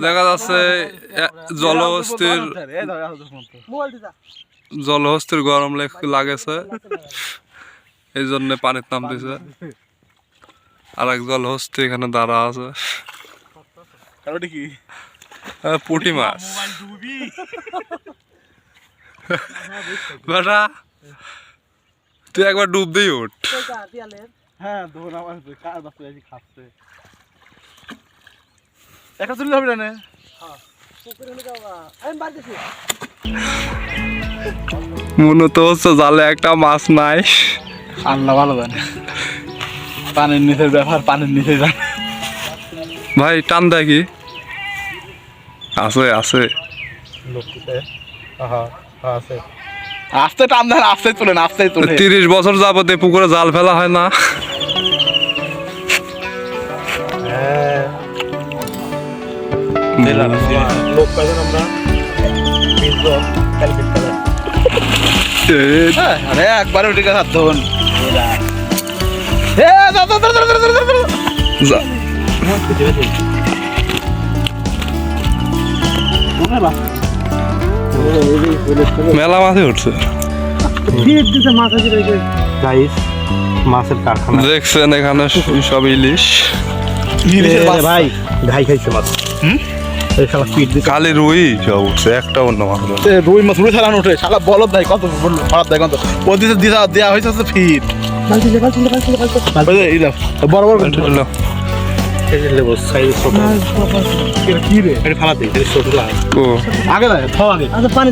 দেখা যাচ্ছে জলহস্তির। জলহস্তির গরম লেগ- লাগেছে এই জন্য পানির নামতেছে আর এক জলহস্তি এখানে দাঁড়া আছে। কি? পুঁটি মাছ। বেটা তুই একবার ডুব দিয়ে উঠ। হ্যাঁ দোন আমার কার বাচ্চা এসে খাচ্ছে। একটা চলে যাবে না মূলত হচ্ছে জালে একটা মাছ নাই। আল্লাহ ভালো জানে। পানির নিচের ব্যাপার পানির নিচে জানে। ভাই টান দেয় কি? আছে আছে। আস্তে টান দেন আস্তে তোলেন আস্তে তোলে তিরিশ বছর যাবতে পুকুরে জাল ফেলা হয় না। কাল বিশ একবারে উঠে গেছে মেলা মাছই উঠছে। মাছের কারখানা। দেখছেন এখানে সব ইলিশ। ভাই ঘাই খাইছে মাছ। হুম? এই শালা পিট দিতে রুই সব উঠছে একটা অন্য মাছ রুই মাছ রুই ছাড়ানো ওঠে শালা বলদ দেয় কত দেয় কত ও দিতে দিয়া দেওয়া হয়েছে ফিট এই দাও, বড় বড় করে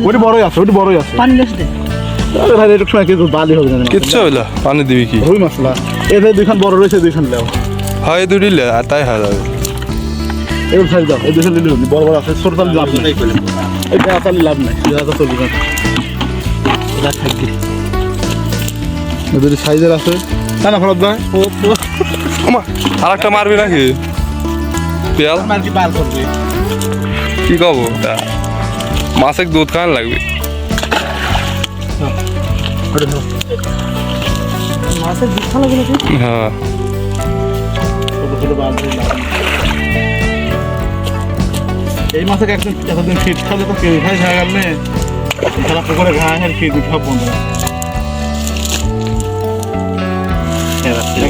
ওটি বড়ই আছে পানি লেসে দে আরে ভাই একটু সময় কিন্তু বালি হবে না। কিচ্ছু হইল পানি দিবি কি? রুই মশলা। এদের দুইখান বড় রয়েছে দুইখান লেও। হয় দুটি লে আর তাই হয় যাবে এরকম সাইজ দাও এই দুইখান লিলে বড় বড় আছে ছোট তাহলে লাভ নেই। এই দেওয়া তাহলে লাভ নেই। দেওয়া তো চলবে। না এই দুটি সাইজের আছে। না না ফরত ভাই আর একটা মারবি নাকি? পেয়াল? কি কব? মাছের দুধ খান লাগবে। হ্যাঁ। এই মাসে একদিন এতদিন ফিট খালে তো কেউ খাই খাওয়া গেল নেই খেলা পুকুরে ঘা আর ফিট উঠা বন্ধ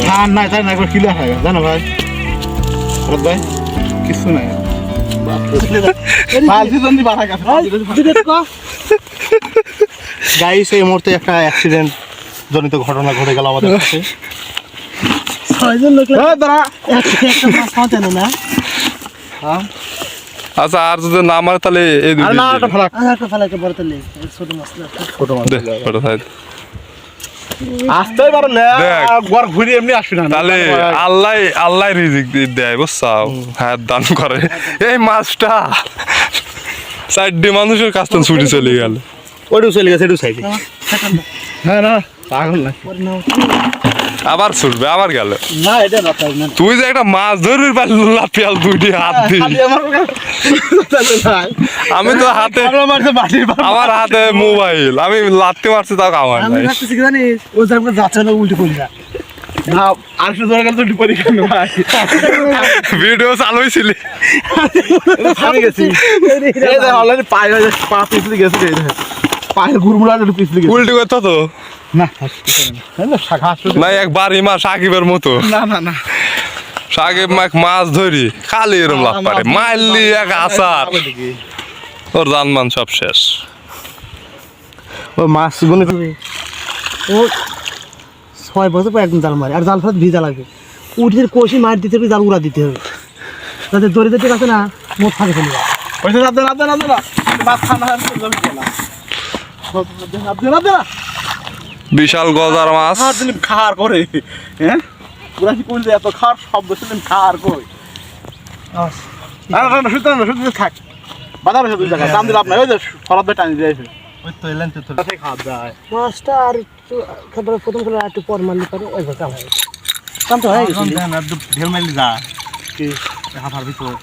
খান নাই তাই না একবার কিলো খাই জানো ভাই ফরত ভাই কিছু নাই গাইস এই মুহূর্তে একটা অ্যাক্সিডেন্ট জনিত ঘটনা ঘটে গেল আমাদের কাছে ছয়জন লোক দাঁড়া একটা একটা মাছ খাওয়াতে না আচ্ছা আর যদি না মারে তাহলে এই দুটি আরে না একটা ফেলা আর একটা ফেলাকে বড় তেলে ছোট মাছ ছোট মাছ। আসতেই পারো না দেখ। ঘর ঘুরে এমনি আসি না তাহলে আল্লাহ আল্লাহ রিজিক দিয়ে দেয় বুঝছাও? হ্যাঁ দান করে। এই মাছটা। চারটি মানুষের কাছ থেকে ছুটি চলে গেল। ওইটু চলে গেছে একটু সাইডে হ্যাঁ না পাগল না আবার ছুটবে আবার গেল। না এটা না তাই যে একটা মাছ ধরির পারলা পেয়াল দুইটি হাত দি আমি তো হাতে আমরা হাতে মোবাইল। আমি লাত্তি মারছি তাও কামার আমি নাই। কি জানিস ও যাচ্ছে না উল্টো করি না ভিডিও চালু হয়েছিল হয়ে পায়ের গুড়মুড়া একটু পিছলি গেছে। উল্টি করতো তো? না হ্যাঁ না শাখা আসলে না একবার ইমা সাকিবের মতো। না না না। সাকিব মাক মাছ ধরি খালি এরম লাভ পারে মারলি এক আচার। ওর জানমান সব শেষ। ও মাছ গুনে ও ছয় বছর পর একদিন জাল মারে আর জাল ফেরত ভিজা লাগে। উঠে কষি মার দিতে হবে জাল উড়া দিতে হবে। যাতে দড়ি দিতে আছে না মোট ফাঁকে ফেলে জমি রাতে রাতে না বিশাল গজার মাছ। দিলাম খাওয়ার করে। হ্যাঁ? পুরা কি কইলে এত খাওয়ার শব্দ শুনলাম খাওয়ার কই? না না না শুনতে না শুনতে থাক। বাধা রয়েছে দুই জায়গায় দাম দিলাম আপনার ওই যে টানি দিয়েছে ওই তো এলেন তো খাওয়া যায়। মাছটা আর একটু খাবার প্রথম করে একটু পর মারলে পারে ওই কাম হয় কাম তো হয়ে গেছে। ঢেল মাইলি যা। কি? হাফার ভিতর।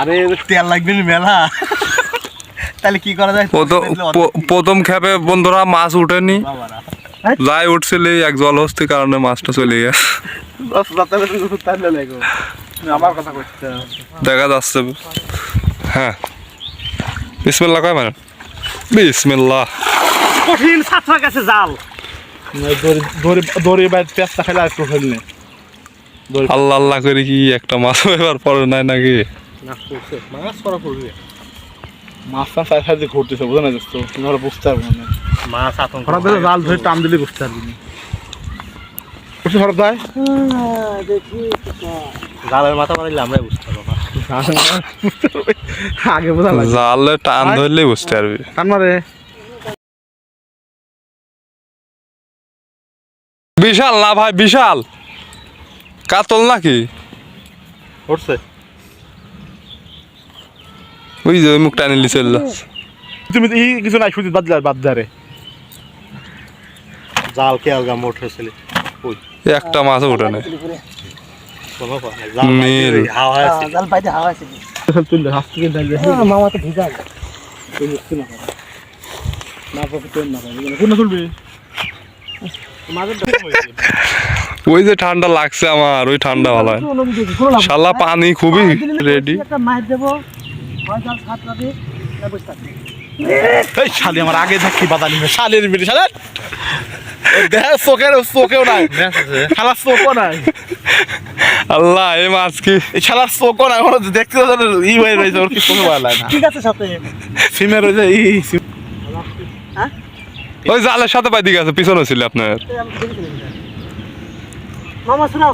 আরে তেল লাগবে মেলা। তাহলে কি করা যায়? প্রথম খেপে বন্ধুরা মাছ উঠেনি। যাই উঠছিল এই এক জলহস্তির কারণে মাছটা চলে গেছে। দেখা যাচ্ছে। হ্যাঁ। বিসমিল্লাহ কয় মানে বিসমিল্লাহ। কঠিন ছাত্র গেছে জাল দড়ি দড়ি দড়ি পেঁচটা খেলে আর একটু ফেললে আল্লাহ আল্লাহ করে কি একটা মাছ এবার পরে নাই নাকি? মাছ করা পড়বে মাছটা সাইড সাইডে ঘুরতেছে বুঝো না তোমরা বুঝতে পারব না মাছ আতঙ্ক হঠাৎ করে জাল ধরে টান দিলে বুঝতে পারবি না। বুঝতে হঠাৎ ভাই। জালের মাথা মারিলে আমরাই বুঝতে পারব আগে বোঝা লাগে জালে টান ধরলে বুঝতে পারবি। টান মারে। বিশাল না ভাই বিশাল। কাতল নাকি? উঠছে। ওই যে মুখ টানিলি চলে যাচ্ছে তুমি এই কিছু নাই সুজিত বাদ বাদ দারে জাল কে আলগা মোট হয়েছিল? একটা নীল। ডাইলে মামা তো ভিজা না ওই যে ঠান্ডা লাগছে আমার ওই ঠান্ডা ভালো হয় শালা পানি খুবই রেডি একটা মাছ দেবো। হয় বসে এই শালি আমার আগে থাকি বাদালি শালির বিড়ি শালের দেখ চোখের চোখেও নাই। শালার চোখও নাই। আল্লাহ এই মাছ কি? এই শালার চোখও নাই ওরা দেখতে ই হয়ে রয়েছে ওর কি চোখে ভালো লাগে ঠিক আছে সাথে রয়েছে ই ওই জালের সাথে পাই দিকে আছে পিছনে ছিল আপনার। মামা শোনাও।